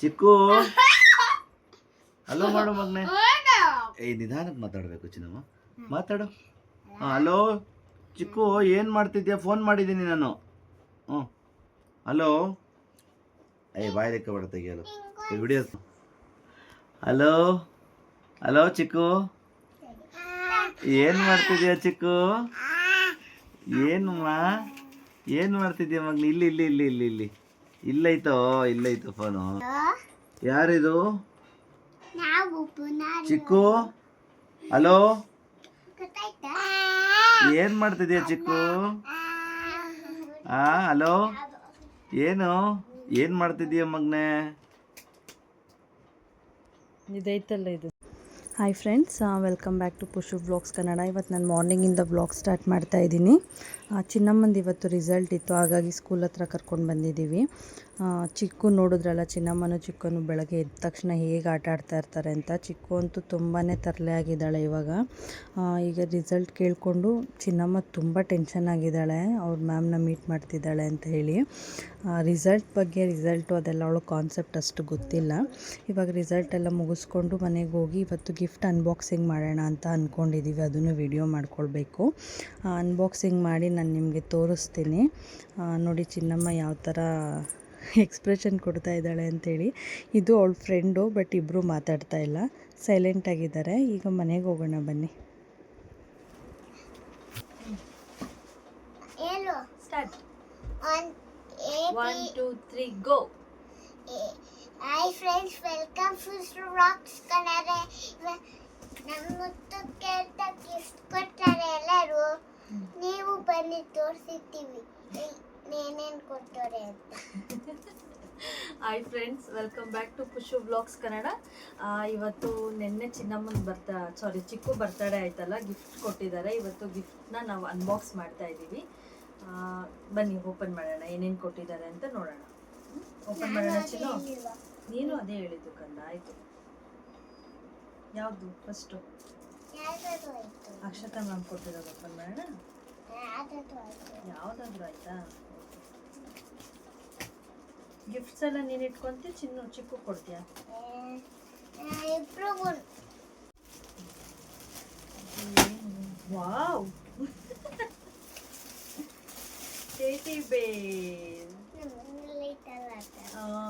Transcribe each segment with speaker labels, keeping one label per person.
Speaker 1: ಚಿಕ್ಕು. Hello ಮಾಡು ಮಗ್ನೆ. ಏ ನಿಧಾನಕ್ಕೆ ಮಾತಾಡಬೇಕು ಚಿನ್ನಮ್ಮ ಮಾತಾಡು. ಹಲೋ. ಚಿಕ್ಕು ಏನು ಮಾಡ್ತಿದ್ಯಾ? ಫೋನ್ ಮಾಡಿದ್ದೀನಿ ನಾನು. ಹ್ಞೂ ಹಲೋ. ಏ ಬಾಯ್ ಲೆಕ್ಕ ಬೇಡ ತೆಗಿಯಲು ವಿಡಿಯೋ. ಹಲೋ. ಹಲೋ ಚಿಕ್ಕು. ಏನು ಮಾಡ್ತಿದ್ಯಾ ಚಿಕ್ಕು? ಏನಮ್ಮ ಏನು ಮಾಡ್ತಿದ್ಯಾ ಮಗ್ನ? ಇಲ್ಲಿ ಇಲ್ಲಿ ಇಲ್ಲಿ ಇಲ್ಲಿ ಇಲ್ಲಿ. ಇಲ್ಲೈತೋ ಇಲ್ಲೈತೋ ಫೋನು ಯಾರಿದು? ಚಿಕ್ಕು? ಹಲೋ? ಏನ್ ಮಾಡ್ತಿದ್ಯಾ ಚಿಕ್ಕು? ಆ ಹಲೋ? ಏನು? ಏನ್ ಮಾಡ್ತಿದ್ಯಾ ಮಗ್ನೆ?
Speaker 2: ಇದೈತಲ್ಲ ಇದು. Hi friends welcome back to Pushu vlogs Kannada ಇವತ್ತು ನಾನು ಮಾರ್ನಿಂಗಿಂದ ಬ್ಲಾಗ್ ಸ್ಟಾರ್ಟ್ ಮಾಡ್ತಾ ಇದ್ದೀನಿ. ಚಿನ್ನಮ್ಮಂದು ಇವತ್ತು ರಿಸಲ್ಟ್ ಇತ್ತು. ಹಾಗಾಗಿ ಸ್ಕೂಲ್ ಹತ್ರ ಕರ್ಕೊಂಡು ಬಂದಿದ್ದೀವಿ. ಚಿಕ್ಕು ನೋಡಿದ್ರಲ್ಲ, ಚಿನ್ನಮ್ಮನೂ ಚಿಕ್ಕನು ಬೆಳಗ್ಗೆ ಎದ್ದ ತಕ್ಷಣ ಹೇಗೆ ಆಟ ಆಡ್ತಾ ಇರ್ತಾರೆ ಅಂತ. ಚಿಕ್ಕು ಅಂತೂ ತುಂಬಾ ತರಲೆ ಆಗಿದ್ದಾಳೆ ಇವಾಗ. ಈಗ ರಿಸಲ್ಟ್ ಕೇಳಿಕೊಂಡು ಚಿನ್ನಮ್ಮ ತುಂಬ ಟೆನ್ಷನ್ ಆಗಿದ್ದಾಳೆ. ಅವ್ರ ಮ್ಯಾಮ್ನ ಮೀಟ್ ಮಾಡ್ತಿದ್ದಾಳೆ ಅಂತ ಹೇಳಿ. ರಿಸಲ್ಟ್ ಬಗ್ಗೆ ರಿಸಲ್ಟು ಅದೆಲ್ಲ ಅವಳು ಕಾನ್ಸೆಪ್ಟ್ ಅಷ್ಟು ಗೊತ್ತಿಲ್ಲ. ಇವಾಗ ರಿಸಲ್ಟ್ ಎಲ್ಲ ಮುಗಿಸ್ಕೊಂಡು ಮನೆಗೆ ಹೋಗಿ ಇವತ್ತು ಗಿಫ್ಟ್ ಅನ್ಬಾಕ್ಸಿಂಗ್ ಮಾಡೋಣ ಅಂತ ಅಂದ್ಕೊಂಡಿದ್ದೀವಿ ಅದನ್ನು ವಿಡಿಯೋ ಮಾಡ್ಕೊಳ್ಬೇಕು. ಅನ್ಬಾಕ್ಸಿಂಗ್ ಮಾಡಿ ನಾನು ನಿಮಗೆ ತೋರಿಸ್ತೀನಿ. ನೋಡಿ ಚಿನ್ನಮ್ಮ ಯಾವ ಥರ ಎಕ್ಸ್ಪ್ರೆಷನ್ ಕೊಡ್ತಾ ಇದ್ದಾಳೆ ಅಂತೇಳಿ. ಇದು ಅವಳ ಫ್ರೆಂಡು ಬಟ್ ಇಬ್ಬರು ಮಾತಾಡ್ತಾ ಇಲ್ಲ. ಸೈಲೆಂಟ್ ಆಗಿದ್ದಾರೆ. ಈಗ ಮನೆಗೆ ಹೋಗೋಣ ಬನ್ನಿ.
Speaker 3: Friends welcome to rocks Kannada ಇವ- ನಮ್ಮ ಮುತ್ತು ಕೇಳ್ತ ಗಿಫ್ಟ್ ಕೊಡ್ತಾರೆ ಎಲ್ಲರೂ. ನೀವು ಬನ್ನಿ ತೋರಿಸಿರ್ತೀವಿ. ಏನೇನು ಕೊಡ್ತಾರೆ ಅಂತ.
Speaker 2: Hi friends welcome back to Pushu vlogs Kannada ಇವತ್ತು ನಿನ್ನೆ ಚಿನ್ನಮ್ಮನ ಬರ್ತಾ ಸಾರಿ ಚಿಕ್ಕು ಬರ್ತಡೇ ಆಯ್ತಲ್ಲ ಗಿಫ್ಟ್ ಕೊಟ್ಟಿದ್ದಾರೆ. ಇವತ್ತು ಗಿಫ್ಟ್ನ ನಾವು ಅನ್ಬಾಕ್ಸ್ ಮಾಡ್ತಾ ಇದ್ದೀವಿ. ಬನ್ನಿ ಓಪನ್ ಮಾಡೋಣ ಏನೇನು ಕೊಟ್ಟಿದ್ದಾರೆ ಅಂತ ನೋಡೋಣ. ಓಪನ್ ಮಾಡೋಣ ಚಿನ್ನ? ನೀನು ಅದೇ ಹೇಳಿದ್ದು ಕಂದ ಆಯಿತು. ಯಾವುದು ಫಸ್ಟು ಅಕ್ಷತಾ ಮ್ಯಾಮ್ ಕೊಟ್ಟಿರೋದು ಓಪನ್ ಮಾಡೋಣ
Speaker 3: ಯಾವ್ದಾದ್ರು ಆಯ್ತು?
Speaker 2: ಗಿಫ್ಟ್ಸ್ ಎಲ್ಲ ನೀನು ಇಟ್ಕೊಂತಿ ಚಿನ್ನು ಚಿಕ್ಕು ಕೊಡ್ತೀಯಾ? ವಾವ್. ಟೇಟಿ ಬೇ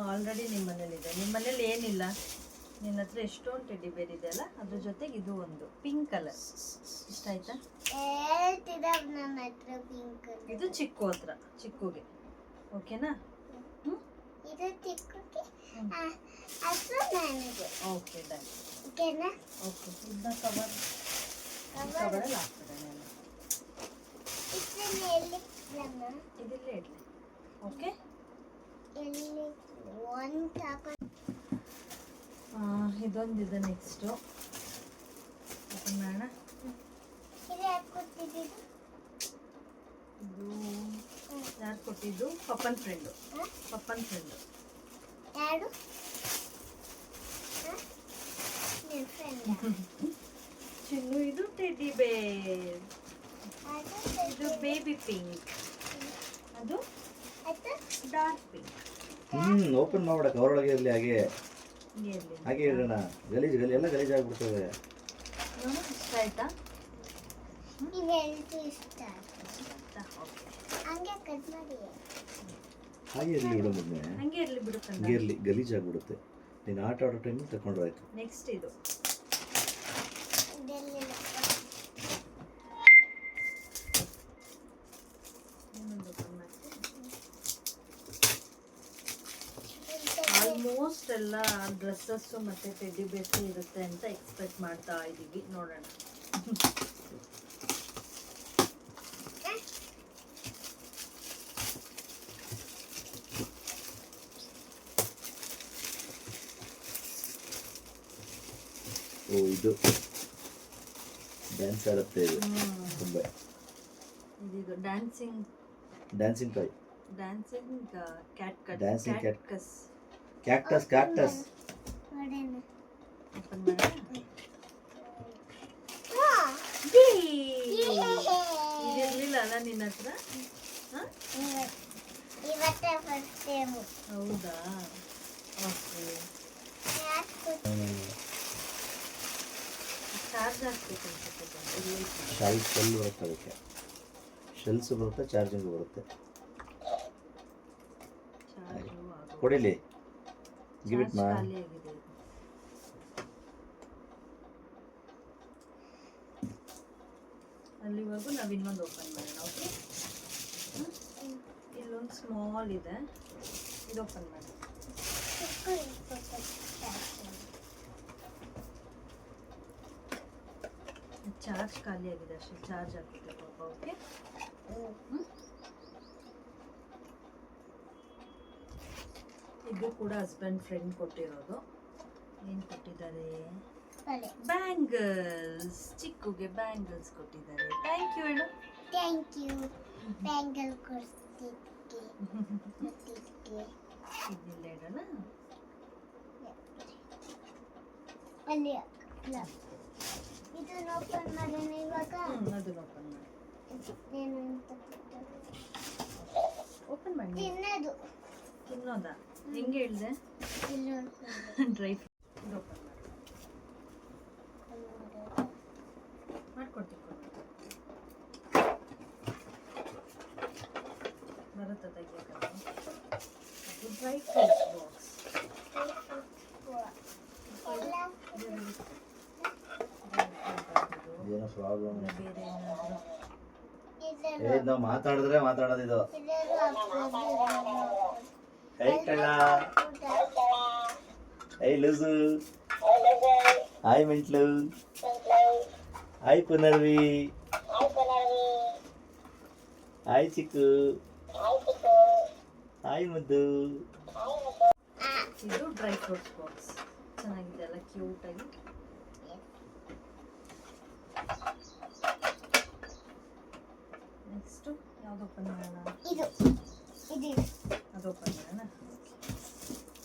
Speaker 2: ಆಲ್ರೆಡಿ ನಿಮ್ಮ ಮನೇಲಿದೆ ನಿಮ್ಮ ಮನೇಲಿ ಏನಿಲ್ಲ? ನಿನ್ನ ಹತ್ರ ಎಷ್ಟೊಂದು ಟೆಡ್ಡಿ ಬೇರ್ ಇದೆ ಅಲ್ಲ? ಅದ್ರ ಜೊತೆಗೆ ಇದು ಒಂದು ಪಿಂಕ್ ಕಲರ್ ಇಷ್ಟ ಆಯ್ತಾ
Speaker 3: ನನ್ನ ಹತ್ರ ಪಿಂಕ್
Speaker 2: ಇದು ಚಿಕ್ಕು ಹತ್ರ ಚಿಕ್ಕುಗೆ. ಓಕೆನಾ?
Speaker 3: ಇದು
Speaker 2: ಹ್ಮ್.
Speaker 3: ಅದು ನನಗೆ.
Speaker 2: Okay done.
Speaker 3: ಓಕೆನಾ?
Speaker 2: ಓಕೆ ಇದನ್ನ ಕವರ್ ಕವರಲ್ಲಿ ಹಾಕ್ತದೆ ನಾನು
Speaker 3: ಇದನ್ನ ಎಲ್ಲಿ ಇಡಮ್ಮ?
Speaker 2: ಇದಿಲ್ಲೇ ಇಡಲಿ. ಓಕೆ?
Speaker 3: ಎಲ್ಲಿ? ಒಂದು ತಗೊಂಡು
Speaker 2: ಇದೊಂದಿದೆ ನೆಕ್ಸ್ಟು ಓಪನ್ ಮಾಡೋಣ.
Speaker 3: ಇದು
Speaker 2: ಯಾರು ಕೊಟ್ಟಿದ್ದು? ಪಪ್ಪನ್ ಫ್ರೆಂಡು ಪಪ್ಪನ್ ಫ್ರೆಂಡು
Speaker 3: ಯಾರು?
Speaker 2: ಚಿನ್ನು ಇದು ಟೆಡ್ಡಿ ಬೇರ್ ಇದು ಬೇಬಿ ಪಿಂಕ್ ಅದು
Speaker 3: ಅದು?
Speaker 2: ಡಾರ್ಕ್ ಪಿಂಕ್
Speaker 1: ಹ್ಮ್ ಓಪನ್ ಮಾಡ್ಬೇಡ. ಅವರೊಳಗೆ ಇರಲಿ ಹಾಗೆ. ಹಾಗೆ ಇಡೋಣ ಗಲೀಜು ಗಲಿ ಎಲ್ಲ ಗಲೀಜ್
Speaker 2: ಆಗ್ಬಿಡ್ತದೆ. ಇಷ್ಟ ಆಯ್ತಾ?
Speaker 3: ಇಷ್ಟ ಹಂಗೆ ಕಟ್ ಮಾಡಿ.
Speaker 1: ಹಾಗೆ ಇರಲಿ ಬಿಡು ಮಗ್ನೆ
Speaker 2: ಹಂಗೆ ಇರಲಿ
Speaker 1: ಹಂಗೆ ಇರಲಿ ಗಲೀಜ್ ಆಗ್ಬಿಡುತ್ತೆ. ನೀನು ಆಟ ಆಡೋ ಟೈಮ್ ತಗೊಂಡ್ರಾಯ್ತು
Speaker 2: ನೆಕ್ಸ್ಟ್ ಇದು. ಎಲ್ಲ ಡ್ರೆಸ್ಸಸ್ಸು ಮತ್ತು ಟೆಡ್ಡಿ ಬೇರ್ಸು ಇರುತ್ತೆ ಅಂತ ಎಕ್ಸ್ಪೆಕ್ಟ್ ಮಾಡ್ತಾ ಇದ್ದೀವಿ. ನೋಡೋಣ.
Speaker 1: ಓ ಇದು ಡ್ಯಾನ್ಸ್ ಆಡುತ್ತೆ ಇದು. ತುಂಬ.
Speaker 2: ಇದೀಗ dancing
Speaker 1: dancing toy
Speaker 2: dancing cat cat
Speaker 1: Dancing cat.
Speaker 2: ಕಸ್
Speaker 1: ಕ್ಯಾಕ್ಟಸ್ ಕ್ಯಾಕ್ಟಸ್
Speaker 2: ಇದಿರ್ಲಿಲ್ಲ ನಿನ್ನ ಹತ್ರ?
Speaker 3: ಹೌದಾ? ಓಕೆ ಚಾರ್ಜ್
Speaker 2: ಹಾಕ್ಬೇಕು
Speaker 1: ಶಾಲ್ ಶೆಲ್ ಬರುತ್ತೆ ಅದಕ್ಕೆ. ಶೆಲ್ಸ್ ಬರುತ್ತೆ ಚಾರ್ಜಿಂಗ್ ಬರುತ್ತೆ. ಕೊಡಿಲಿ. ಗಿವ್ ಇಟ್ ಮಾ
Speaker 2: ಅಲ್ಲಿವರೆಗೂ ನಾವು ಇನ್ನೊಂದು ಓಪನ್ ಮಾಡೋಣ ಓಕೆ ಇಲ್ಲೊಂದು ಸ್ಮಾಲ್ ಇದೆ. ಇದು ಓಪನ್ ಮಾಡೋಣ. ಚಾರ್ಜ್ ಖಾಲಿ ಆಗಿದೆ ಅಷ್ಟೇ ಚಾರ್ಜ್ ಆಗುತ್ತೆ ಪಾಪ ಓಕೆ ಇದು ಕೂಡ ಹಸ್ಬೆಂಡ್ ಫ್ರೆಂಡ್ ಕೊಟ್ಟಿರೋದು. ಏನು ಕೊಟ್ಟಿದ್ದಾರೆ? ಬ್ಯಾಂಗಲ್ಸ್ ಚಿಕ್ಕುಗೆ ಬ್ಯಾಂಗಲ್ಸ್ ಕೊಟ್ಟಿದ್ದಾರೆ. ಥ್ಯಾಂಕ್ ಯು ಹೇಳು.
Speaker 3: ಥ್ಯಾಂಕ್ ಯು ಬ್ಯಾಂಗಲ್ ಕೊಡ್ತಿದ್ದೆ
Speaker 2: ಇದನ್ನೆಲ್ಲ ಇಡೋಣ
Speaker 3: ಅಲ್ಲಿ. ಇದನ್ನ ಓಪನ್ ಮಾಡೋಣ ಇವಾಗ?
Speaker 2: ಅದನ್ನ ಓಪನ್ ಮಾಡಿ.
Speaker 3: ಏನು ಅಂತ.
Speaker 2: ಓಪನ್ ಮಾಡಿ.
Speaker 3: ತಿನ್ನೋದು.
Speaker 2: ತಿನ್ನೋದಾ? ಹೆಂಗೆ ಹೇಳಿದೆ? ಡ್ರೈ ಮಾಡ್ಕೊಡ್ತೀನಿ ಬರುತ್ತಾ ಬಾಕ್ಸ್
Speaker 1: ಏನೋ ಪ್ರಾಬ್ಲಮ್
Speaker 2: ಬೇರೆ ಏನಾದರೂ?
Speaker 1: ನಾವು ಮಾತಾಡಿದ್ರೆ ಮಾತಾಡೋದು ಇದು
Speaker 3: ಇದನ್ನು ಹಾಕ್ಬೋದು.
Speaker 1: ಹೈ ಕಳ್ಳ hi loose hi mental hi Punarvi hi Chikku hi ಮುದ್ದು
Speaker 2: ಇದು ಡ್ರೈ ಫ್ರೂಟ್ಸ್ ಬಾಕ್ಸ್ ಚೆನ್ನಾಗಿದೆ ಅಲ್ಲ ಆಗಿ. ನೆಕ್ಸ್ಟ್ ಯಾವ್ದು ಓಪನ್ ಮಾಡೋಣ?
Speaker 3: ಇದು. ಇದು
Speaker 2: ಅದು ಓಪನ್ ಮಾಡೋಣ.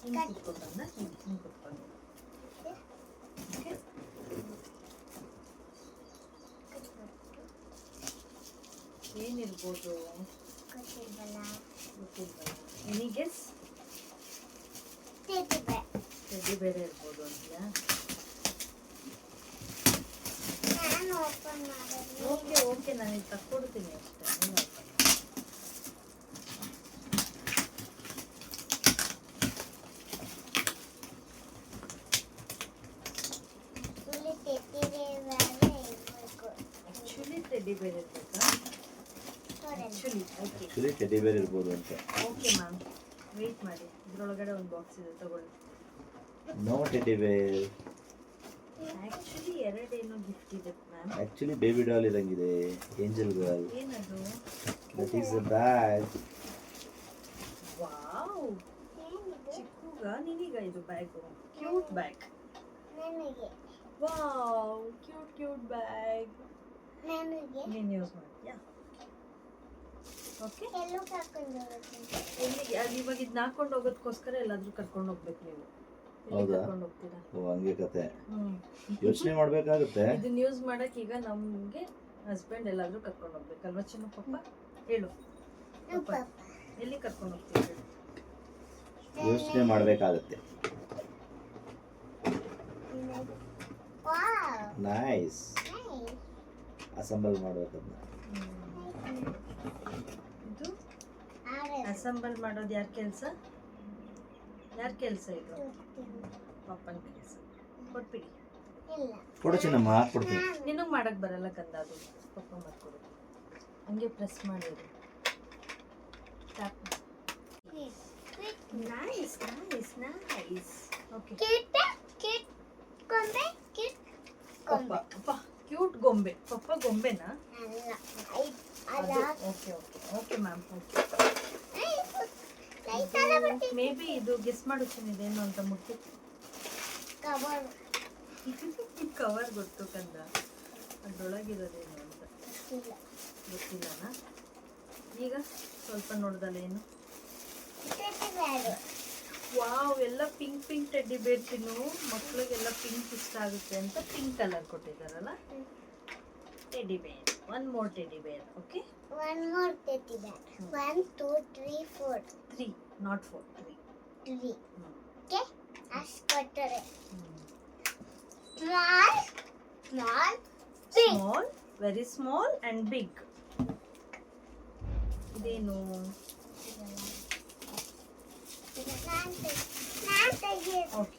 Speaker 2: ಹಿಂಗೆ ಕುತ್ಕೊಂಡ ಹಿಂಗೆ ಹಿಂಗೆ ಕುತ್ಕೊಂಡು ಓಕೆ. ಏನಿರ್ಬೋದು?
Speaker 3: ಗೊತ್ತಿಲ್ವಲ್ಲ.
Speaker 2: ಗೊತ್ತಿಲ್ವಲ್ಲ. ಎನಿ ಗೆಸ್
Speaker 3: ತೆಗೆದೆ
Speaker 2: ಟೆಡ್ಡಿ ಬೇರೆ ಇರ್ಬೋದು ಅಂತೀಯಾ?
Speaker 3: ನಾನು ಓಪನ್ ಮಾಡೋದು.
Speaker 2: ಓಕೆ ಓಕೆ ನಾನು ಇದು ತಕ್ಕೊಡ್ತೀನಿ ಅಷ್ಟೇ ನೀನು open ಮಾಡು.
Speaker 3: ಇಲ್ಲಿ ತೆಗೆದಿದೆ ಬೇರೆ ಇರ್ಬೇಕು
Speaker 2: ಆ್ಯಕ್ಚುಲಿ ಟೆಡ್ಡಿ ಬೇರೆ ಇರ್ಬೇಕಾ actually okay
Speaker 1: actually teddy bear ಇರ್ಬೋದು ಅಂತ.
Speaker 2: ಓಕೆ ಮ್ಯಾಮ್ ವೇಟ್ ಮಾಡಿ. ಇದರೊಳಗಡೆ ಒಂದು ಬಾಕ್ಸ್ ಇದೆ ತಗೊಳ್ಳಿ.
Speaker 1: ನೋ ಟೆಡಿ ಬೇರ್
Speaker 2: ಆ್ಯಕ್ಚುಲಿ ಎರಡೇನೋ ಗಿಫ್ಟ್ ಇದೆ ಮ್ಯಾಮ್
Speaker 1: ಆಕ್ಚುಲಿ ಬೇಬಿ ಡಾಲ್ ಇದಂಗಿದೆ. ಏಂಜಲ್ ಗರ್ಲ್
Speaker 2: ಏನದು?
Speaker 1: That is a
Speaker 2: bag
Speaker 3: wow
Speaker 2: ಚಿಕ್ಕುಗ ನಿನೀಗ ಇದು ಬ್ಯಾಗು ಕ್ಯೂಟ್ ಬ್ಯಾಗ್
Speaker 3: ನನಗೆ.
Speaker 2: ವಾವ್ ಕ್ಯೂಟ್ ಕ್ಯೂಟ್ ಬ್ಯಾಗ್ ನೀನು ಯೂಸ್ ಮಾಡ್ತೀಯಾ ಓಕೆ ಎಲ್ಲಿಗೆ? ಅಲ್ಲಿ ಇವಾಗ ಇದನ್ನ ಹಾಕೊಂಡು ಹೋಗೋದಕ್ಕೋಸ್ಕರ ಎಲ್ಲಾದ್ರೂ ಕರ್ಕೊಂಡು ಹೋಗ್ಬೇಕು ನೀವು. ಎಲ್ಲಿ
Speaker 1: ಹೌದಾ?
Speaker 2: ಕರ್ಕೊಂಡು ಹೋಗ್ತೀರಾ?
Speaker 1: ಓ ಹಂಗೆ ಕತೆ.
Speaker 2: ಹ್ಮ್.
Speaker 1: ಯೋಚನೆ ಮಾಡ್ಬೇಕಾಗುತ್ತೆ?
Speaker 2: ಇದನ್ನ ಯೂಸ್ ಮಾಡಕ್ ಈಗ ನಮ್ಗೆ ಹಸ್ಬೆಂಡ್ ಎಲ್ಲಾದ್ರೂ ಕರ್ಕೊಂಡು ಹೋಗ್ಬೇಕಲ್ವಾ? ಚಿನ್ನ ಪಪ್ಪ? ಹೇಳು. ಪಪ್ಪ.
Speaker 3: ಪಾಪ
Speaker 2: ಎಲ್ಲಿ ಕರ್ಕೊಂಡು ಹೋಗ್ತೀವಿ ಹೇಳು.
Speaker 1: ಯೋಚನೆ ಮಾಡ್ಬೇಕಾಗುತ್ತೆ. ನೈಸ್
Speaker 3: ನೈಸ್
Speaker 1: ಅಸೆಂಬಲ್ ಮಾಡೋದನ್ನ
Speaker 2: ಇದು? ಅಸೆಂಬಲ್ ಮಾಡೋದು ಯಾರ ಕೆಲಸ? ಯಾರ ಕೆಲಸ ಇದು? ಪಪ್ಪನ ಕೆಲಸ. ಕೊಟ್ಬಿಡಿ.
Speaker 3: ಇಲ್ಲ.
Speaker 1: ಕೊಡು ಚಿನ್ನಮ್ಮ ಕೊಡ್ತೀನಿ
Speaker 2: ನಿನಗೆ ಮಾಡಕ್ ಬರಲ್ಲ ಕಂದ ಅದು. ಪಪ್ಪ ಮಾಡ್ಕೊಡು. ಹಂಗೆ ಪ್ರೆಸ್ ಮಾಡಿರಿ nice nice nice okay
Speaker 3: kit kit ಕೊಂಬೆ ಕಿಟ್
Speaker 2: ಪಪ್ಪ
Speaker 3: ಕೊಂಬೆ
Speaker 2: ಅಪ್ಪ. ಕ್ಯೂಟ್ ಗೊಂಬೆ ಪಪ್ಪ ಗೊಂಬೆನಾ? Okay
Speaker 3: okay okay ma'am
Speaker 2: okay maybe ಇದು ಗೆಸ್ ಮಾಡು ಇದೇನು ಅಂತ ಮುಟ್ಟಿ.
Speaker 3: ಕವರ್
Speaker 2: ಕವರ್ ಗೊತ್ತು ಕಂದ. ಅದ್ರೊಳಗಿರೋದೇನು ಅಂತ. ಗೊತ್ತಿಲ್ಲನಾ? ಈಗ ಸ್ವಲ್ಪ ನೋಡ್ದಲ್ಲ ಏನು ವಾವ್ ಎಲ್ಲ ಪಿಂಕ್ ಪಿಂಕ್ ಟೆಡ್ಡಿ ಬೇರ್ ಮಕ್ಕಳಿಗೆಲ್ಲ ಪಿಂಕ್ ಇಷ್ಟ ಆಗುತ್ತೆ ಅಂತ pink colour ಕೊಟ್ಟಿದ್ದಾರಲ್ಲ teddy bear one more teddy bear okay
Speaker 3: one more teddy bear one two three four
Speaker 2: three not four three
Speaker 3: three okay ಅಷ್ಟು ಕೊಟ್ಟರೆ
Speaker 2: Hmm.
Speaker 3: Small small big
Speaker 2: small very small and big ಇದೇನು?
Speaker 3: ನಾನ್ ತೆಗ್- ನಾನ್ ತೆಗಿಯೋದು.
Speaker 2: Okay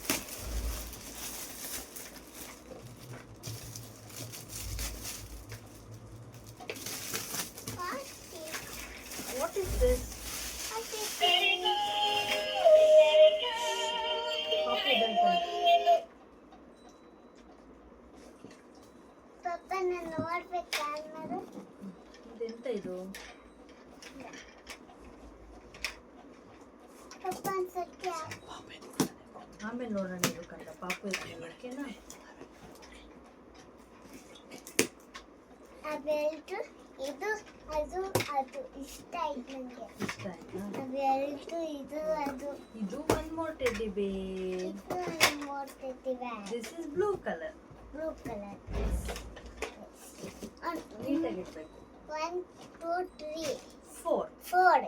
Speaker 3: ಆ belt. ಇದು ಅದು ಅದು. ಇಷ್ಟ ಆಯ್ತು ನನಗೆ
Speaker 2: ಇಷ್ಟ ಆಯ್ತಾ
Speaker 3: ಆ ಬೆಲ್ಟ್ ಇದು ಅದು.
Speaker 2: ಇದು ಒನ್ ಮೋರ್ ಟೆಡ್ಡಿ ಬೇರ್
Speaker 3: ಇದು ನೋಡ್ತಿದ್ದೀವಿ
Speaker 2: this is blue colour
Speaker 3: blue colour
Speaker 2: ನೀಟಾಗಿ ಇಡಬೇಕು.
Speaker 3: One two three
Speaker 2: four
Speaker 3: four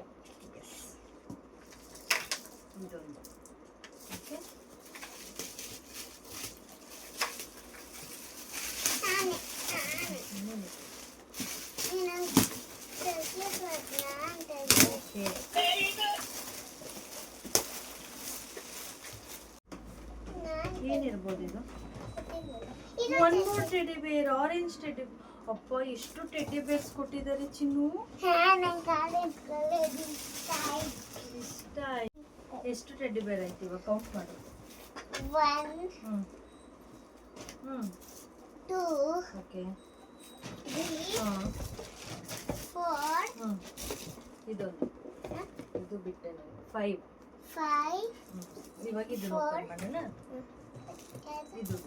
Speaker 2: yes ಇದೊಂದು ಓಕೆ
Speaker 3: ನಾನೇ ನಾನೇ ನೀನು ತೆಗಿಯೋದು ನಾನು ತೆಗಿಯೋದು
Speaker 2: ಓಕೆ ಏನಿರ್ಬೋದು ಇದು one more teddy bear orange teddy ಅಪ್ಪ ಎಷ್ಟು ಟೆಡ್ಡಿ ಬೇರ್ಸ್ ಕೊಟ್ಟಿದ್ದಾರೆ ಚಿನ್ನು.
Speaker 3: ಇಷ್ಟ ಆಯ್ತು.
Speaker 2: ಎಷ್ಟು ಟೆಡ್ಡಿ ಬೇರ್ ಆಯ್ತು ಇವಾಗ? ಕೌಂಟ್ ಮಾಡಿ.
Speaker 3: ಒನ್
Speaker 2: ಹ್ಞೂ
Speaker 3: ಟೂ
Speaker 2: ಓಕೆ ಹಾಂ.
Speaker 3: ಫೋರ್
Speaker 2: ಹ್ಞೂ ಇದೊಂದು. ಇದು ಬಿಟ್ಟೆ ನಾನು ಫೈವ್
Speaker 3: ಫೈವ್
Speaker 2: ಇವಾಗ ಇದನ್ನ
Speaker 3: Four.
Speaker 2: ಓಪನ್ ಮಾಡೋಣ? ಇದು.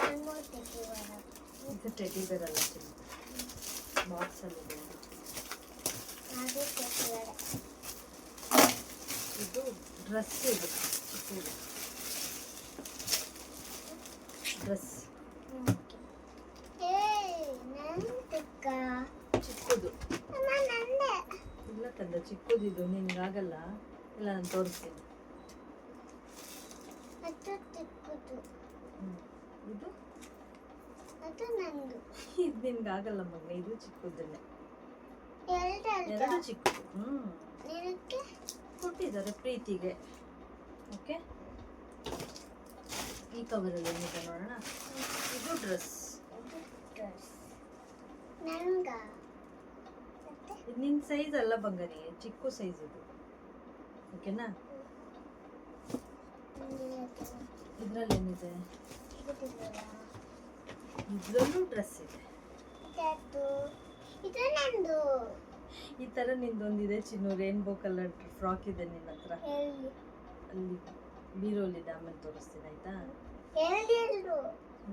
Speaker 3: ಒನ್ ಮೋರ್ ತೆಗಿಯೋಣ
Speaker 2: ಇದು ಟೆಡ್ಡಿ ಬೇರ್ ಅಲ್ಲ ಚಿನ್ನು. ಬಾಕ್ಸಲ್ಲಿದೆ
Speaker 3: ಅದು ತೆಗಿಯೋಣ
Speaker 2: ಇದು ಡ್ರೆಸ್ ಇದು. ಚಿಕ್ಕದು ಡ್ರೆಸ್
Speaker 3: ಏ ನಂತಕ್ಕ
Speaker 2: ಚಿಕ್ಕದು
Speaker 3: ಅಮ್ಮ ನಂದೆ
Speaker 2: ಚಿಕ್ಕದು ಇದು ನಿನ್ಗಾಗಲ್ಲ ಇಲ್ಲ ನಾನು ತೋರಿಸ್ತೀನಿ.
Speaker 3: ಅದು ತಿಕ್ಕುದು
Speaker 2: ಇದು?
Speaker 3: ಅದು ನಂದು.
Speaker 2: ಇದು ನಿನ್ಗಾಗಲ್ಲ ಮಗ ಇದು
Speaker 3: ಎರಡಲ್ದ
Speaker 2: ಎರಡು ಚಿಕ್ಕದು. ಹ್ಞೂ ಕೊಟ್ಟಿದ್ದಾರೆ ಪ್ರೀತಿಗೆ. ಓಕೆ? ಈ ಕವರಲ್ಲಿ ಏನಿದೆ ನೋಡೋಣ? ಇದು ಡ್ರೆಸ್
Speaker 3: ಡ್ರೆಸ್ ನಂಗ? ಮತ್ತೆ
Speaker 2: ಇದು ನಿನ್ನ ಸೈಜ್ ಅಲ್ಲ ಬಂಗಾರಿ ಚಿಕ್ಕ ಸೈಜ್ ಇದು. ಓಕೆನಾ ಇದರಲ್ಲಿ ಏನಿದೆ? ಇದರಲ್ಲೂ ಡ್ರೆಸ್ ಇದೆ. ಈ ಥರ ನಿಂದೊಂದಿದೆ ಚಿನ್ನು ರೇನ್ಬೋ ಕಲರ್ ಫ್ರಾಕ್ ಇದೆ ನಿನ್ನ ಹತ್ರ. ಅಲ್ಲಿ ಬೀರೋಲಿದೆ ಆಮೇಲೆ ತೋರಿಸ್ತೀನಿ ಆಯ್ತಾ?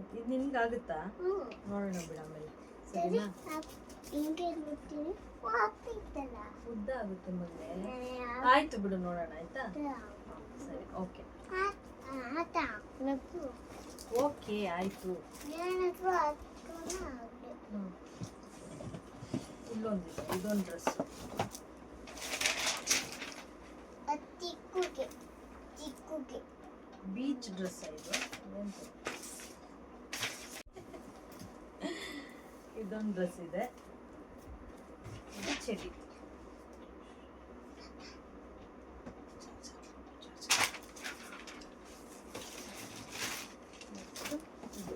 Speaker 2: ಇದು ನಿನ್ಗಾಗುತ್ತಾ? ನೋಡೋಣ ಬಿಡ ಆಮೇಲೆ.
Speaker 3: ಸರಿ
Speaker 2: ಸರಿನಾ
Speaker 3: ಹಿಂಗೆ ಬಿಡ್ತೀನಿ ಆಗ್ತಿತ್ತಲ್ಲ
Speaker 2: ಉದ್ದ ಆಗುತ್ತೆ
Speaker 3: ಮುಂದೆ
Speaker 2: ಆಯ್ತು ಬಿಡು ನೋಡೋಣ ಆಯ್ತಾ? ಸರಿ ಓಕೆ. ಓಕೆ ಆಯ್ತು. ಇಲ್ಲೊಂದಿದೆ ಇದೊಂದು ಡ್ರೆಸ್
Speaker 3: ಚಿಕ್ಕುಗೆ ಚಿಕ್ಕುಗೆ.
Speaker 2: ಬೀಚ್ ಡ್ರೆಸ್ ಇದು? ಇದೊಂದು ಡ್ರೆಸ್ ಇದೆ. ಇದು ಚಡಿ ಮತ್ತು ಇದು.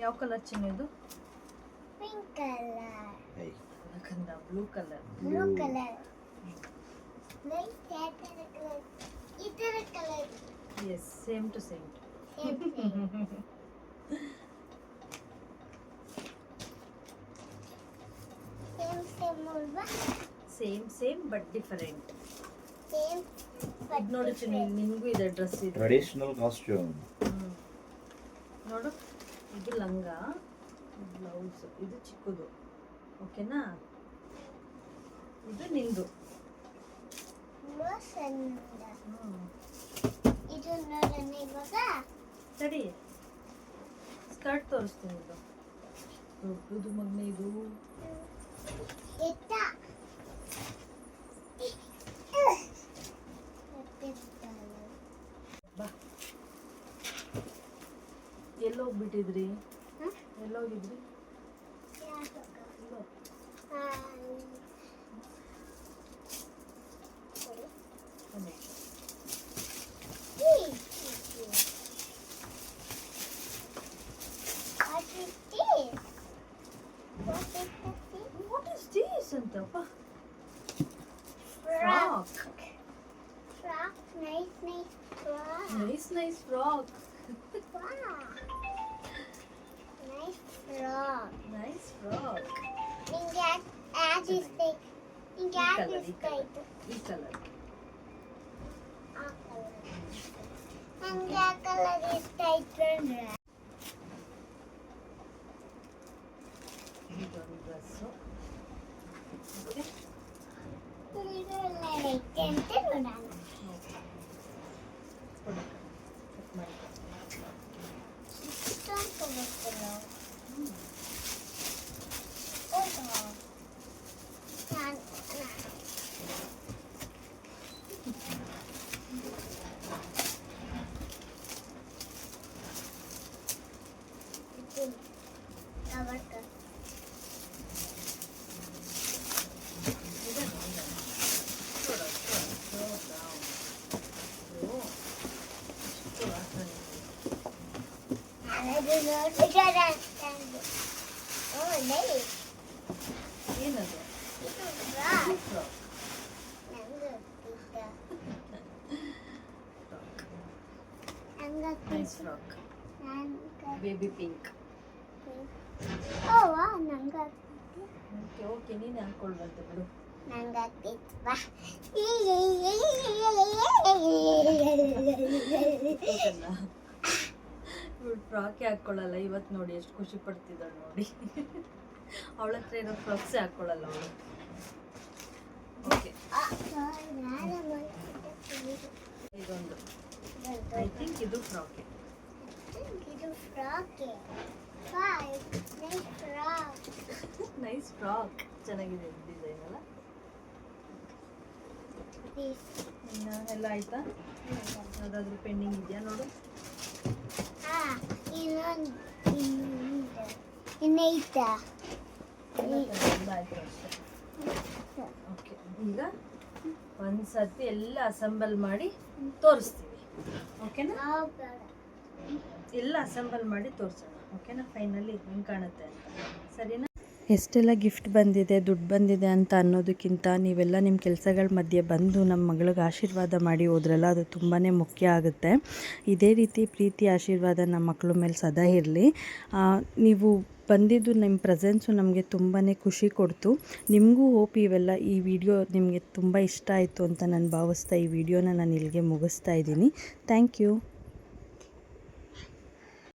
Speaker 2: ಯಾವ ಕಲರ್ ಚಿನ್ನ ಇದು
Speaker 3: ಪಿಂಕ್ ಕಲರ್
Speaker 2: ಕಂದ blue colour
Speaker 3: blue colour light ಯಾವ ಥರ ಕಲರ್ ಈ ಥರ colour
Speaker 2: yes same to same
Speaker 3: same same ಅಲ್ವಾ
Speaker 2: same same but different
Speaker 3: same
Speaker 2: but ನೋಡು ಚಿನ್ನು ನಿನಗೂ ಇದೆ ಡ್ರೆಸ್ ಇದೆ.
Speaker 1: Traditional
Speaker 2: costume. ನೋಡು ಇದು ಲಂಗ ಬ್ಲೌಸ್ ಇದು ಚಿಕ್ಕದು. ಓಕೆನಾ ಇದು ನಿಂದು.
Speaker 3: ಇದು ನೋಡೋಣ ಇವಾಗ.
Speaker 2: ಸರಿ ಸ್ಕರ್ಟ್ ತೋರಿಸ್ತೀನಿ ಇದು. ದೊಡ್ಡದು ಮಗ್ನೆ ಇದು. ಎಲ್ಲೋಗ್ಬಿಟ್ಟಿದ್ರಿ
Speaker 3: ಹ್ಮ್?
Speaker 2: ಎಲ್ಲೋಗಿದ್ರಿ what is this Anthappa frog
Speaker 3: Nice, nice frog.
Speaker 2: Nice nice frog
Speaker 3: Wow. Nice frog.
Speaker 2: Nice frock
Speaker 3: ನಿಂಗೆ ಯಾಕೆ ಇಷ್ಟ ನಿಂಗೆ ಯಾಕೆ
Speaker 2: colour, ಈ
Speaker 3: ಇಷ್ಟ
Speaker 2: colour.
Speaker 3: ಆಯ್ತು
Speaker 2: ಈ ಕಲರ್
Speaker 3: ಆ colour. ನಂಗೆ ಆ ಕಲರ್ ಇಷ್ಟ ಆಯ್ತು ಅಂದ್ರೆ
Speaker 2: ಇದೊಂದು ಡ್ರೆಸ್ಸು ಓಕೆ
Speaker 3: ಇದೆಲ್ಲ ಐತೆ ಅಂತ ನೋಡೋಣ
Speaker 2: ಕೊಡಿ ಕಟ್ ಮಾಡಿ
Speaker 3: ಇಷ್ಟೊಂದು ಗೊತ್ತಿಲ್ಲ ಹೌದಾ ನಾನು ಕವರ್ ಅದು ನೋಡಿದರೆ ಅಂತಂದು ಒಳ್ಳೆ
Speaker 2: ಏನದು
Speaker 3: ಇದು ಫ್ರಾಕ್
Speaker 2: ಫ್ರಾಕ್
Speaker 3: ನಂಗೆ ಗೊತ್ತಿದ್ದ ನಂಗೆ
Speaker 2: ನೈಸ್
Speaker 3: ಗೊತ್ತಿದ್ದ
Speaker 2: ಫ್ರಾಕ್
Speaker 3: ನಂಗೆ
Speaker 2: ಬೇಬಿ ಪಿಂಕ್
Speaker 3: ಓ ವಾ ನಂಗೆ
Speaker 2: ಓಕೆ ಓಕೆ ನೀನು ಹಾಕೊಳ್ಬಾರ್ದು ಬಿಡು
Speaker 3: ನಂಗೆ ಗೊತ್ತಿತ್ತು ಬಾ
Speaker 2: ಹೌದಲ್ಲ ಇವಳು ಫ್ರಾಕೇ ಹಾಕ್ಕೊಳ್ಳಲ್ಲ ಇವತ್ತು ನೋಡಿ ಎಷ್ಟು ಖುಷಿ ಪಡ್ತಿದ್ದಾಳೆ ನೋಡಿ. ಅವಳ ಹತ್ರ ಇರೋ ಫ್ರಾಕ್ಸೇ ಹಾಕೊಳ್ಳಲ್ಲ ಅವಳು. ಓಕೆ ಇದೊಂದು. ಐ ಥಿಂಕ್ ಇದು ಫ್ರಾಕೆ
Speaker 3: ನೈಸ್ ಫ್ರಾಕ್
Speaker 2: ಚೆನ್ನಾಗಿದೆ ಡಿಸೈನ್ ಅಲ್ಲ ಇನ್ನು ಎಲ್ಲ ಆಯ್ತಾ? ಯಾವುದಾದ್ರೂ ಪೆಂಡಿಂಗ್ ಇದೆಯಾ ನೋಡು.
Speaker 3: ಇನ್ನೈತಾ.
Speaker 2: ಈಗ ಒಂದು ಸರ್ತಿ ಎಲ್ಲ ಅಸೆಂಬಲ್ ಮಾಡಿ ತೋರಿಸ್ತೀವಿ. ಓಕೆನಾ ಎಲ್ಲ ಅಸೆಂಬಲ್ ಮಾಡಿ ತೋರಿಸೋಣ. ಓಕೆನಾ ಫೈನಲಿ ಹೆಂಗೆ ಕಾಣುತ್ತೆ ಅಂತ. ಸರಿನಾ?
Speaker 4: ಎಷ್ಟೆಲ್ಲ ಗಿಫ್ಟ್ ಬಂದಿದೆ, ದುಡ್ಡು ಬಂದಿದೆ ಅಂತ ಅನ್ನೋದಕ್ಕಿಂತ ನೀವೆಲ್ಲ ನಿಮ್ಮ ಕೆಲಸಗಳ ಮಧ್ಯೆ ಬಂದು ನಮ್ಮ ಮಗಳಿಗೆ ಆಶೀರ್ವಾದ ಮಾಡಿ ಹೋದ್ರಲ್ಲ ಅದು ತುಂಬಾ ಮುಖ್ಯ ಆಗುತ್ತೆ. ಇದೇ ರೀತಿ ಪ್ರೀತಿ, ಆಶೀರ್ವಾದ ನಮ್ಮ ಮಕ್ಕಳ ಮೇಲೆ ಸದಾ ಇರಲಿ. ನೀವು ಬಂದಿದ್ದು ನಿಮ್ಮ ಪ್ರೆಸೆನ್ಸು ನಮಗೆ ತುಂಬಾ ಖುಷಿ ಕೊಡ್ತು. ನಿಮಗೂ ಹೋಪ್ ಇವೆಲ್ಲ ಈ ವಿಡಿಯೋ ನಿಮಗೆ ತುಂಬ ಇಷ್ಟ ಆಯಿತು ಅಂತ ನಾನು ಭಾವಿಸ್ತಾ ಈ ವಿಡಿಯೋನ ನಾನು ಇಲ್ಲಿಗೆ ಮುಗಿಸ್ತಾ ಇದ್ದೀನಿ. Thank you.